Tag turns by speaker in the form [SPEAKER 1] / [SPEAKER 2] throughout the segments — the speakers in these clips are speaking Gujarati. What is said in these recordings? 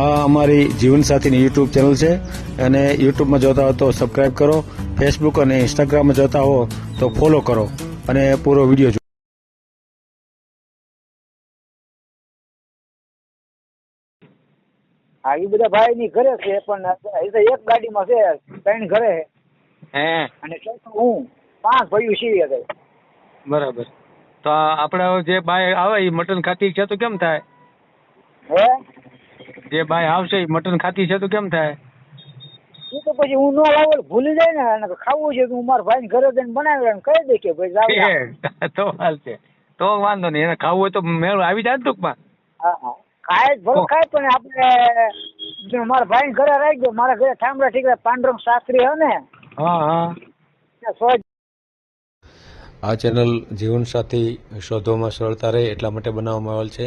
[SPEAKER 1] આ અમારી જીવનસાથીની યુટ્યુબ ચેનલ છે. અને યુટ્યુબમાં જોતા હો તો સબસ્ક્રાઇબ કરો. ફેસબુક અને ઇન્સ્ટાગ્રામમાં જોતા હો તો ફોલો કરો. અને પૂરો વીડિયો
[SPEAKER 2] એ બધા ભાઈ ની ઘરે છે પણ એક ગાડીમાં છે ત્રણ ઘરે
[SPEAKER 3] હે.
[SPEAKER 2] અને હું પાંચ ભાઈઓ છીએ કઈ
[SPEAKER 3] બરાબર. તો આપડે આપણે જે બાય આવે એ મટન ખાતી છે તો કેમ થાય?
[SPEAKER 2] હે?
[SPEAKER 3] જે ભાઈ આવશે એ મટન ખાતી છે તો કેમ થાય?
[SPEAKER 2] એ તો પછી હું ન લાવો ભૂલી જાય ને ખાવું છે તો હું મારા ભાઈ ઘરે જઈને બનાવી કહી દે કે ભાઈ જાવ
[SPEAKER 3] તો હાલ છે. તો વાંધો નહીં એને ખાવું હોય તો મેળ આવી જાય ને ટૂંકમાં.
[SPEAKER 2] હા હા. ખાય જ ભલે ખાય પણ આપણે મારા ભાઈ ઘરે રાખી દો મારા ઘરે ઠામડા ઠીકરા પાંડરંગ શાસ્ત્રી હે ને.
[SPEAKER 3] હા હા.
[SPEAKER 1] આ ચેનલ જીવનસાથી શોધવામાં સરળતા રહે એટલા માટે બનાવવામાં આવેલ છે.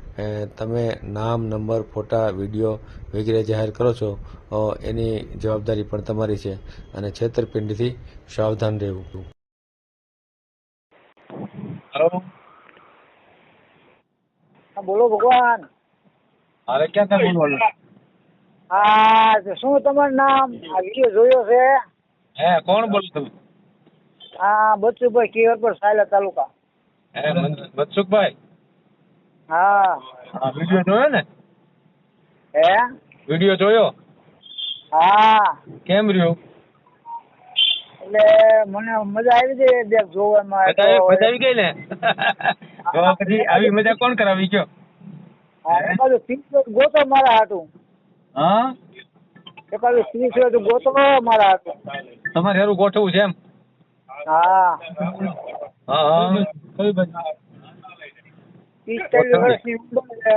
[SPEAKER 1] તમે નામ નંબર ફોટા વીડિયો વગેરે જાહેર કરો છો એની જવાબદારી પણ તમારી છે અને છેતરપિંડીથી સાવધાન રહેવું.
[SPEAKER 3] હલો
[SPEAKER 2] બોલો ભગવાન.
[SPEAKER 3] અરે ક્યાં તમે બોલો?
[SPEAKER 2] હા શું તમારું નામ? આ વીડિયો જોયો છે?
[SPEAKER 3] હે કોણ બોલો તમે?
[SPEAKER 2] હા બચ્ચુભાઈ કેવર પર સાયલા તાલુકા.
[SPEAKER 3] હે મન- મનસુખભાઈ
[SPEAKER 2] હા.
[SPEAKER 3] હા વીડિયો જોયો ને?
[SPEAKER 2] હે?
[SPEAKER 3] વીડિયો જોયો?
[SPEAKER 2] હા.
[SPEAKER 3] કેમ રહ્યો?
[SPEAKER 2] એટલે મને મજા આવી છે બે જોવામાં
[SPEAKER 3] મજા આવી ગઈ ને? તો પછી આવી મજા કોણ કરાવી ગયો?
[SPEAKER 2] ગોતો મારા હાટું.
[SPEAKER 3] હા?
[SPEAKER 2] એકાદું ત્રીસ હોય તો ગોતો મારા હાટું.
[SPEAKER 3] તમારે હારું ગોઠવું છે એમ?
[SPEAKER 2] હા.
[SPEAKER 3] હા હા.
[SPEAKER 2] વર્ષની ઉંમર છે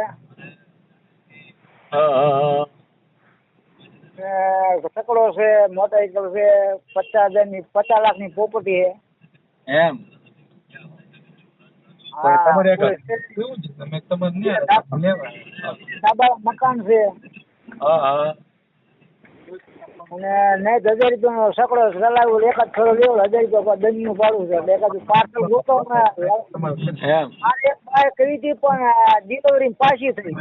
[SPEAKER 2] સકડો છે મોટરસાઇકલ છે પચાસ હજારની પચાસ લાખની પ્રોપર્ટી છે.
[SPEAKER 3] એમ.
[SPEAKER 2] મકાન છે.
[SPEAKER 3] હા હા.
[SPEAKER 2] અને નહીં હજાર રૂપિયાનો સકડો ચલાવ્યો એકાદ થોડો લેવો હજાર રૂપિયા દંડનું ભાડું છે. એક જ પાર્સલ ગોતો મારે એક બાય કરી હતી પણ ડિલિવરી પાછી થઈ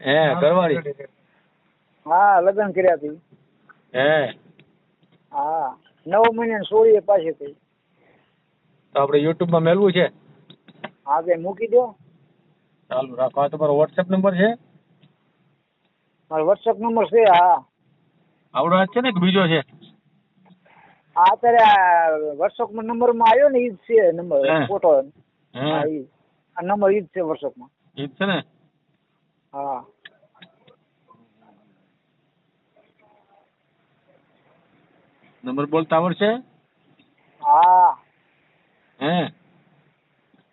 [SPEAKER 3] હે ઘરવાળી?
[SPEAKER 2] હા લગ્ન કર્યા હતી
[SPEAKER 3] હે.
[SPEAKER 2] હા નવ મહિને સોળીએ પાછી થઈ
[SPEAKER 3] તો આપણે યુટ્યુબમાં મેળવું છે?
[SPEAKER 2] હા તે મૂકી દો.
[SPEAKER 3] ચાલુ રાખો. આ તમારો વોટ્સએપ નંબર છે?
[SPEAKER 2] મારો વોટ્સઅપ નંબર છે હા.
[SPEAKER 3] આવડો છે ને કે બીજો છે?
[SPEAKER 2] આ અત્યારે નંબરમાં આવ્યો ને ઈ છે. નંબર ફોટો આ નંબર ઈ છે વોટ્સઅપમાં
[SPEAKER 3] ઈ જ છે ને?
[SPEAKER 2] હા.
[SPEAKER 3] નંબર બોલતા આવડશે?
[SPEAKER 2] હા.
[SPEAKER 3] હે?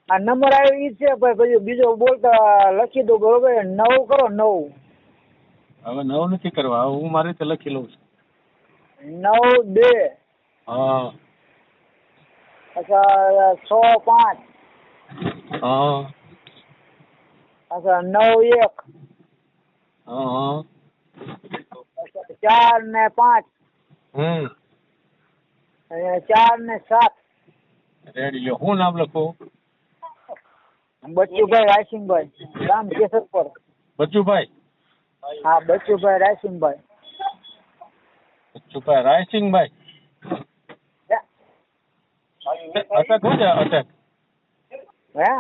[SPEAKER 2] આ નંબર આવ્યો ઈ છે ભાઈ બીજો બોલતા લખી દો બરોબર નવ કરો નવ.
[SPEAKER 3] હવે નવ નથી કરવા. હું મારી રીતે લખી લઉં છું.
[SPEAKER 2] નવ બે.
[SPEAKER 3] હા.
[SPEAKER 2] અચ્છા છ પાંચ.
[SPEAKER 3] હા.
[SPEAKER 2] અચ્છા નવ એક.
[SPEAKER 3] હા
[SPEAKER 2] ચાર ને પાંચ.
[SPEAKER 3] હમ.
[SPEAKER 2] ચાર ને સાત.
[SPEAKER 3] રેડી લ્યો. હું નામ લખું?
[SPEAKER 2] બચ્ચુભાઈ રાયસિંહભાઈ ગામ કેસરપર.
[SPEAKER 3] બચ્ચુભાઈ.
[SPEAKER 2] હા બચ્ચુભાઈ રાયસિંગભાઈ
[SPEAKER 3] બચ્ચુભાઈ રાયસિંહભાઈ? અટક હું છે અટક.
[SPEAKER 2] હે?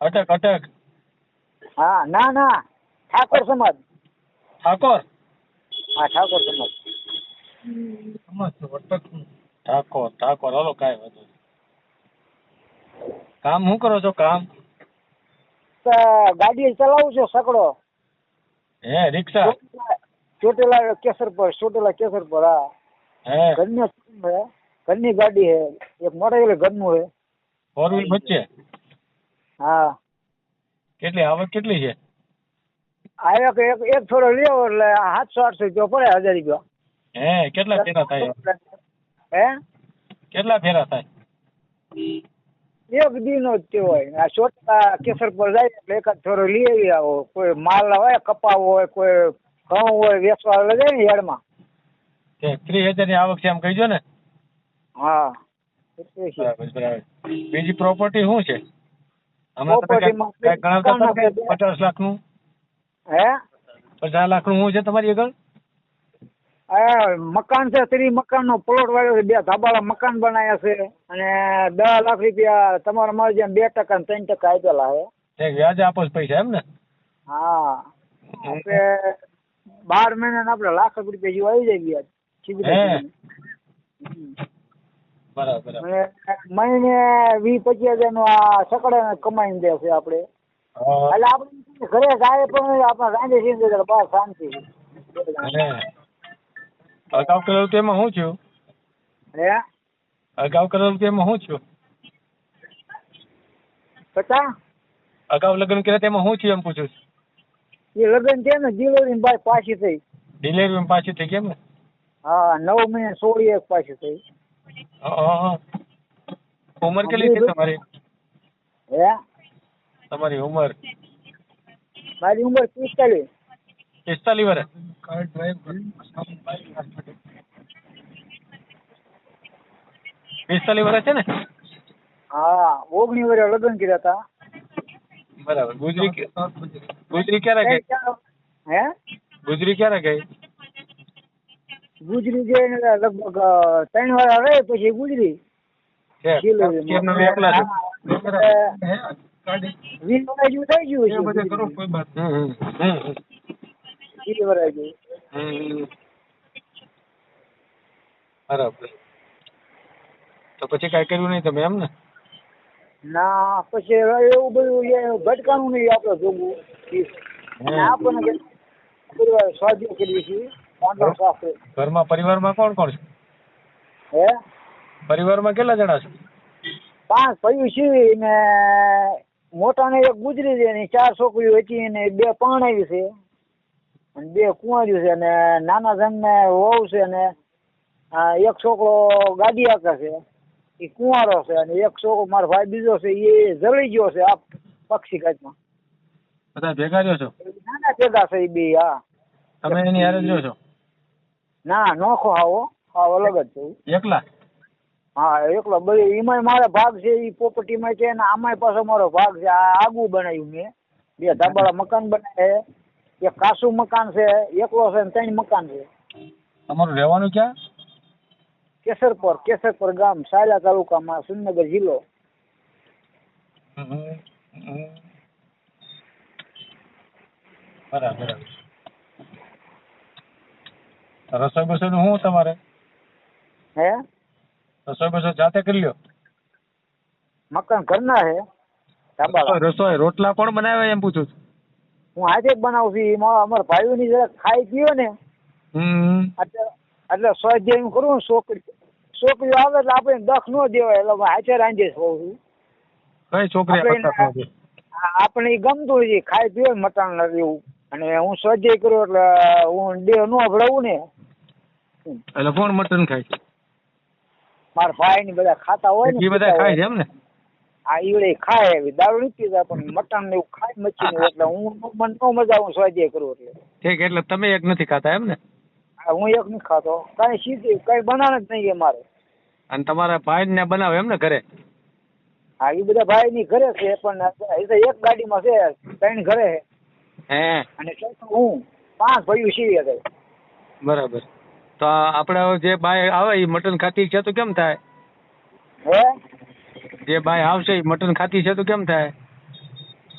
[SPEAKER 3] અટક અટક.
[SPEAKER 2] હા ના ના. ઠાકોર સમાજ.
[SPEAKER 3] ઠાકોર?
[SPEAKER 2] હા ઠાકોર સમાજ.
[SPEAKER 3] ઠાકોર ઠાકોર હાલો કાંઈ વાંધો કામ શું કરો છો કામ?
[SPEAKER 2] ગાડી ચલાવું છું સકડો.
[SPEAKER 3] હે રિક્ષા?
[SPEAKER 2] ચોટેલા કેસર પર ચોટેલા કેસર પર હા.
[SPEAKER 3] હે.
[SPEAKER 2] ઘરની હે ઘરની ગાડી હે એક મોટર ઘરનું હે.
[SPEAKER 3] ફોર વ્હીલ બચ્ચે
[SPEAKER 2] હા.
[SPEAKER 3] કેટલી આવક કેટલી છે?
[SPEAKER 2] આ એક એક એક થોડો લેવો એટલે સાતસો આઠસો રૂપિયા પડે હજાર રૂપિયા.
[SPEAKER 3] હે કેટલા ફેરા થાય?
[SPEAKER 2] હે?
[SPEAKER 3] કેટલા ફેરા થાય?
[SPEAKER 2] એક દીનો જ તે હોય આ ચોટા કેસર પર જાય એટલે એકાદ થોડો લઈ આવી આવો કોઈ માલ હોય કપા હોય કોઈ ઘઉં હોય વેચવા લગાય ને યાર્ડમાં.
[SPEAKER 3] ત્રીસ હજારની આવક છે એમ કહીજો ને?
[SPEAKER 2] હા.
[SPEAKER 3] બીજી પ્રોપર્ટી શું છે? હમણાં ને પચાસ લાખનું
[SPEAKER 2] હે?
[SPEAKER 3] પચાસ લાખનું શું છે તમારી આગળ?
[SPEAKER 2] મકાન છે ત્રી મકાન નો પ્લોટ વાળ્યો છે બે ધાબાળા મકાન બનાવ્યા છે અને દસ લાખ રૂપિયા તમારા મારે જેમ બે ટકા ને ત્રણ ટકા આપેલા છે.
[SPEAKER 3] વ્યાજે આપો પૈસા એમ ને
[SPEAKER 2] હા. આપણે બાર મહિના આપણે લાખ રૂપિયા જેવું આવી જાય વ્યાજ. સીધી.
[SPEAKER 3] બરાબર
[SPEAKER 2] મહિને વીસ પચીસ હજારનું આ સકડા કમાઈને દે છે આપણે એટલે આપણે ઘરે જાય પણ આપણે રાંધે સીંધે બસ શાંતિ.
[SPEAKER 3] અગાઉ કરેલું તેમાં હું થયું
[SPEAKER 2] હે?
[SPEAKER 3] અગાઉ કરેલું તેમાં હું થયું
[SPEAKER 2] પતા
[SPEAKER 3] અગાઉ લગ્ન કર્યા તેમાં હું થયું એમ પૂછું છું.
[SPEAKER 2] એ લગ્ન છે ને ડિલિવરી બાય પાછી થઈ.
[SPEAKER 3] ડિલિવરી પાછી થઈ કેમ ને?
[SPEAKER 2] હા નવ મહિને સોળી એક પાછી થઈ.
[SPEAKER 3] ઉમર ઉંમર કેટલી છે તમારી?
[SPEAKER 2] હે?
[SPEAKER 3] તમારી ઉંમર?
[SPEAKER 2] મારી ઉંમર પિસ્તાલીસ.
[SPEAKER 3] પિસ્તાલીસ વર્ષ પિસ્તાલીસ વર્ષ છે ને?
[SPEAKER 2] હા ઓગણી વર્ષ લગ્ન કર્યા હતા
[SPEAKER 3] બરાબર. ગુજરી ગુજરી ક્યારે ગઈ?
[SPEAKER 2] હે?
[SPEAKER 3] ગુજરી ક્યારે ગઈ?
[SPEAKER 2] ગુજરી જે લગભગ ત્રણ વાર રહે પછી ગુજરી. વીસ વર્ષ જેવું થઈ ગયું છે
[SPEAKER 3] હમ. બરાબર. તો પછી કાંઈ કર્યું નહીં તમે એમ ને?
[SPEAKER 2] ના પછી એવું બધું એ નહીં આપણે જોવું. આપણને પરિવાર સ્વાધ્યાય કરીએ છીએ વાંધો સાફ છે.
[SPEAKER 3] ઘરમાં પરિવારમાં કોણ કોણ છે?
[SPEAKER 2] હે?
[SPEAKER 3] પરિવારમાં કેટલા જણા છે?
[SPEAKER 2] પાંચ ભાઈઓ છે ને મોટાને એક ગુજરી છે ને ચાર છોકરીઓ હતી ને બે પરણાવી છે. અને બે કુંવારીઓ છે ને નાના જણને વહુ છે ને એક છોકરો ગાડી આકે છે. એ કુંવારો છે અને એક છોકરો મારો ભાઈ બીજો છે એ જળી ગયો છે આ પક્ષી કાચમાં
[SPEAKER 3] બધા ભેગા રહ્યો છો?
[SPEAKER 2] નાના ભેગા છે એ બે હા.
[SPEAKER 3] તમે એની હારે જ રહ્યો છો?
[SPEAKER 2] ના નોખો આવો. હા અલગ જ છે.
[SPEAKER 3] એકલા?
[SPEAKER 2] હા એકલો. બધી એમાંય મારો ભાગ છે એ પ્રોપર્ટીમાં છે અને આમાંય પાછો મારો ભાગ છે. આ આગું બનાવ્યું મેં. બે ધાબાળા મકાન બનાવે એક કાસું મકાન છે એકલો છે ને ત્રણ મકાન છે.
[SPEAKER 3] તમારું રહેવાનું ક્યાં?
[SPEAKER 2] કેસરપર કેસરપર ગામ સાયલા તાલુકામાં સુરનગર જિલ્લો.
[SPEAKER 3] બરાબર બરાબર. રસોઈ બસોઈ નું શું તમારે?
[SPEAKER 2] હે?
[SPEAKER 3] રસોઈ બસોઈ જાતે કરી લ્યો
[SPEAKER 2] મકાન ઘરના હે
[SPEAKER 3] રસોઈ રસોઈ રોટલા કોણ બનાવે એમ પૂછું છું.
[SPEAKER 2] હું આજે બનાવું છું. એમાં અમારા ભાઈઓની જરા ખાઈ ગયો ને. એટલે સ્વાધ્યાય હું કરું ને છોકરી છોકરીઓ આવે એટલે આપણે દખ ન દેવાય. એટલે હાથે રાંધે હોઉં છું.
[SPEAKER 3] કઈ છોકરી
[SPEAKER 2] આપણે ગમતું છે. ખાઈ પીવે ને મટણ ને એવું. અને હું સ્વાધ્યાય કરું એટલે હું દેહ નો અભડાવું ને.
[SPEAKER 3] એટલે કોણ મટન ખાય છે?
[SPEAKER 2] મારા ભાઈ ને બધા ખાતા હોય ને.
[SPEAKER 3] એ બધા ખાય છે એમ ને?
[SPEAKER 2] આ ઈવડે ખાય એવી દારૂ પીતા પણ મટન ને એવું ખાય મચી ને એટલે હું મને નો મજા હું સ્વાધ્યાય કરું એટલે.
[SPEAKER 3] ઠીક એટલે તમે એક નથી ખાતા એમ ને?
[SPEAKER 2] હું એક નથી ખાતો. કઈ સીધી કઈ બનાવે જ નહીં મારે.
[SPEAKER 3] અને તમારા ભાઈ ને બનાવે એમ ને ઘરે?
[SPEAKER 2] હા એ બધા ભાઈ ની ઘરે છે પણ એ તો એક ગાડીમાં છે ત્રણ ઘરે
[SPEAKER 3] હે?
[SPEAKER 2] અને હું પાંચ ભાઈઓ છીએ કઈ
[SPEAKER 3] બરાબર. તો આપડે આપણે જે બાય આવે એ મટન ખાતી છે તો કેમ થાય?
[SPEAKER 2] હે?
[SPEAKER 3] જે ભાઈ આવશે એ મટન ખાતી છે તો કેમ થાય?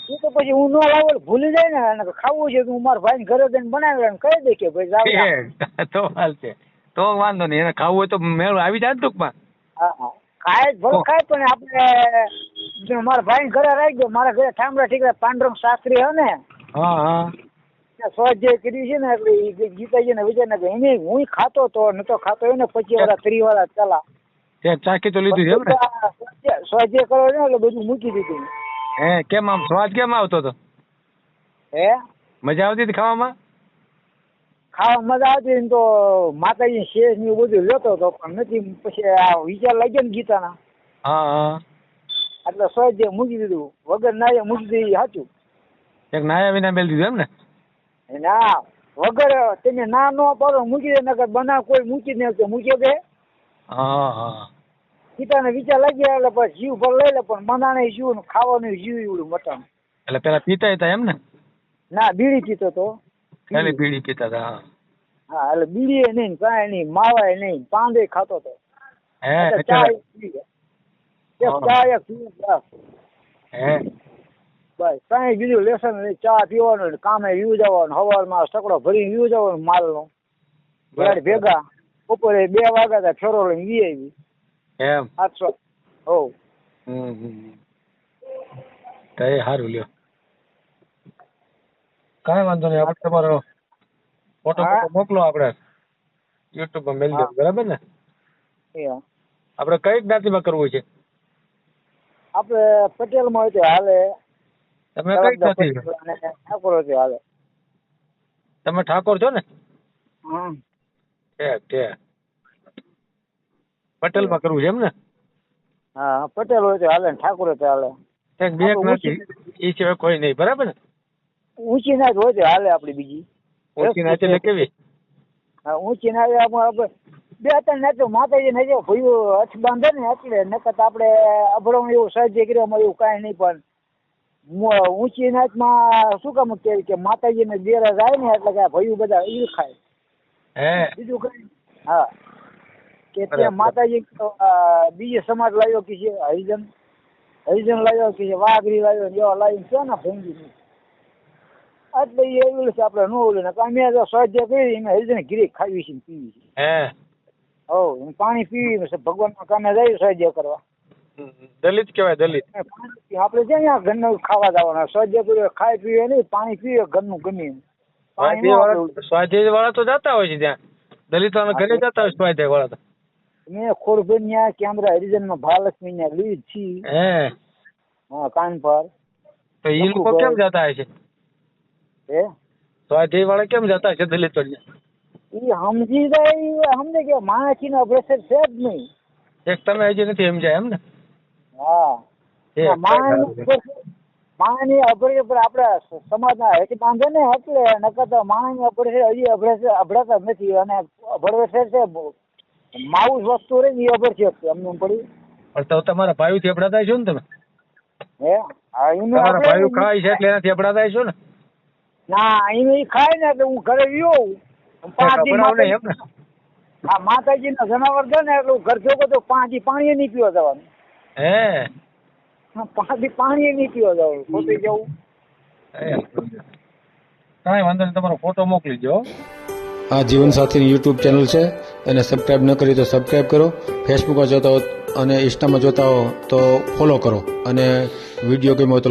[SPEAKER 2] એ તો પછી હું નો લાવો ભૂલી જાય ને ખાવું છે તો હું મારા ભાઈ ઘરે જઈને બનાવી કહી દે કે ભાઈ જાવ
[SPEAKER 3] તો હાલ છે. તો વાંધો નહીં એને ખાવું હોય તો મેળ આવી જાય ને ટૂંકમાં.
[SPEAKER 2] હા હા. ખાય ભલે ખાય પણ આપણે મારા ભાઈ ઘરે રાખી દો મારા ઘરે ઠામડા ઠીકરા પાંડુરંગ શાસ્ત્રી હે ને?
[SPEAKER 3] હા હા.
[SPEAKER 2] સ્વાધ્યાય કરી છે ને એટલે ગીતાજી ને વિજય ને એને હું ખાતો તો નતો ખાતો એને પછી વાળા ત્રીસ વાળા ચલા.
[SPEAKER 3] ચાખી તો લીધું એમ ને?
[SPEAKER 2] સ્વાધ્યાય- સ્વાધ્યાય કરો ને એટલે બધું મૂકી દીધું.
[SPEAKER 3] હે કેમ આમ? સ્વાદ કેમ આવતો હતો?
[SPEAKER 2] હે?
[SPEAKER 3] મજા આવતી હતી ખાવામાં?
[SPEAKER 2] ખાવા મજા આવતી ને તો માતાજી શેષ ને બધું લેતો હતો પણ નથી પછી આ વિચાર લાગ્યો ને ગીતાના.
[SPEAKER 3] હા હા.
[SPEAKER 2] એટલે સહજે મૂકી દીધું. વગર નાયા મૂકી દીધી સાચું.
[SPEAKER 3] એક નાયા વિના મેલ દીધું એમ ને?
[SPEAKER 2] ના વગર તમે ના ન પાડો મૂકી દે નકર બના કોઈ મૂકી દે તો મૂકી દે
[SPEAKER 3] હા હા.
[SPEAKER 2] ગીતાને વિચાર લાગ્યા એટલે પછી જીવ પર લઈ લે પણ મનાને જીવ ને ખાવાનું જીવ એવડું મટન
[SPEAKER 3] એટલે પેલા પીતા હતા એમ ને
[SPEAKER 2] ના બીડી પીતો તો.
[SPEAKER 3] ખાલી બીડી પીતા હતા હા.
[SPEAKER 2] હા એટલે બીડીએ નહીં કાંઈ નહીં માવાય નહીં પાંદે ખાતો તો.
[SPEAKER 3] હે
[SPEAKER 2] ચા એક
[SPEAKER 3] હા.
[SPEAKER 2] બસ. કાંઈ બીજું લેસન નહીં ચા પીવાનું કામે યુ જવાનું સવારમાં સકડો ભરી યુ જવાનું માલનો. ભેગા. બપોરે બે વાગ્યા તા ફેરો લઈને વી આવી.
[SPEAKER 3] એમ?
[SPEAKER 2] સાતસો હો.
[SPEAKER 3] હમ. તો એ સારું લ્યો. કાંઈ વાંધો નહીં આપણે તમારો ફોટો મોકલો આપણે. યુટ્યુબમાં મેલ
[SPEAKER 2] દઉં
[SPEAKER 3] બરાબર ને. આપણે કઈ જ્ઞાતિમાં કરવું છે?
[SPEAKER 2] આપણે પટેલમાં હોય તો હાલે.
[SPEAKER 3] તમે કઈ જ્ઞાતિ
[SPEAKER 2] ઠાકોર હોય હાલે.
[SPEAKER 3] તમે ઠાકોર છો ને?
[SPEAKER 2] હમ.
[SPEAKER 3] પટેલમાં કરવું છે એમ ને?
[SPEAKER 2] હા પટેલ હોય તો હાલે ઠાકોર હોય તો હાલે.
[SPEAKER 3] બે
[SPEAKER 2] આપણે
[SPEAKER 3] એ સિવાય કોઈ નહીં બરાબર ને?
[SPEAKER 2] ઊંચી નાચ હોય તો હાલે આપડી બીજી.
[SPEAKER 3] ઊંચી નાચ એટલે કેવી?
[SPEAKER 2] હા, ઊંચી નાચ આપણે બે ત્રણ નાચો માતાજી ને ભયું હથ બાંધે ને એટલે નકર આપણે અભડો એવું સહજે કર્યામાં એવું કાંઈ નહીં પણ ઊંચી નાચમાં શું કામ કે કે માતાજીને દેરા જાય ને એટલે કે ભયું બધા ઈ ખાય
[SPEAKER 3] હે?
[SPEAKER 2] બીજું કઈ? હા. કે ત્યાં માતાજી બીજે સમાજ લાવ્યો કે છે હરિજન? હરિજન લાવ્યો કે છે વાઘરી લાવ્યો એવા લાવીને છે ને ભંગી એટલે એ એવું છે આપણે નો ઓલું ને અમે તો સ્વાધ્યાય કરી એમ હરિજન ગીરી ખાવી છે પીવી છે
[SPEAKER 3] હે?
[SPEAKER 2] હો પાણી પીવી છે ભગવાનના કામે જાય સ્વાધ્યાય કરવા.
[SPEAKER 3] દલિત કહેવાય દલિત.
[SPEAKER 2] આપણે છે ને ઘરનું ખાવા જવાના? સ્વાધ્યાય કરી ખાઈ પીવે નહીં પાણી પીવે ઘરનું ગમે એમ.
[SPEAKER 3] સ્વાધ્યાય વાળા સ્વાધ્યાય વાળા તો જતા હોય છે ત્યાં. દલિતો ઘરે જતા હોય સ્વાધ્યાય વાળા તો.
[SPEAKER 2] મેં ખોડભર ન્યા કેમેરા હરિજનમાં ભાલક્ષ્મી ને લીધ છી.
[SPEAKER 3] હે.
[SPEAKER 2] હા કાન પર.
[SPEAKER 3] તો એ લોકો કેમ જતા છે?
[SPEAKER 2] હે?
[SPEAKER 3] સ્વાધ્યાય વાળા કેમ જતા હશે દલિત ને
[SPEAKER 2] ઈ સમજી જાય સમજે કે માણસી નો પ્રેશર છે જ નહીં.
[SPEAKER 3] એક તમે હજી નથી સમજાય એમ ને
[SPEAKER 2] હા માણસ માણસની અભડે પણ આપણા સમાજના હેઠ બાંધે ને એટલે નકર તો માણસની અભડે છે હજી અભડે છે અભડાતા જ નથી અને અભડવે છે છે માઉસ વસ્તુ રહી ને એ અભડ છે અમને એમ પડી.
[SPEAKER 3] પણ તો તમારા ભાઈ થી અપડાતા છો ને તમે?
[SPEAKER 2] હે?
[SPEAKER 3] તમારા ભાઈ ખાય છે એટલે એનાથી અપડાતા છો ને?
[SPEAKER 2] ના અહીં એ ખાય ને એટલે હું ઘરે ગયો પાંચ હા માતાજી ના? જનાવર છે ને એટલે હું ઘર જોગો તો પાંચ પાણી નહીં પીવા જવાનું.
[SPEAKER 3] હે?
[SPEAKER 2] પાણી નહીં પીવા જવાનું ખોટી જવું.
[SPEAKER 3] કાંઈ વાંધો નહીં તમારો ફોટો મોકલી દો
[SPEAKER 1] આ જીવનસાથીની યુટ્યુબ ચેનલ છે એને સબસ્ક્રાઇબ ન કરી તો સબસ્ક્રાઇબ કરો. ફેસબુકમાં જોતા હો અને ઇન્સ્ટામાં જોતા હો તો ફોલો કરો અને વીડિયો ગમ્યો હોય તો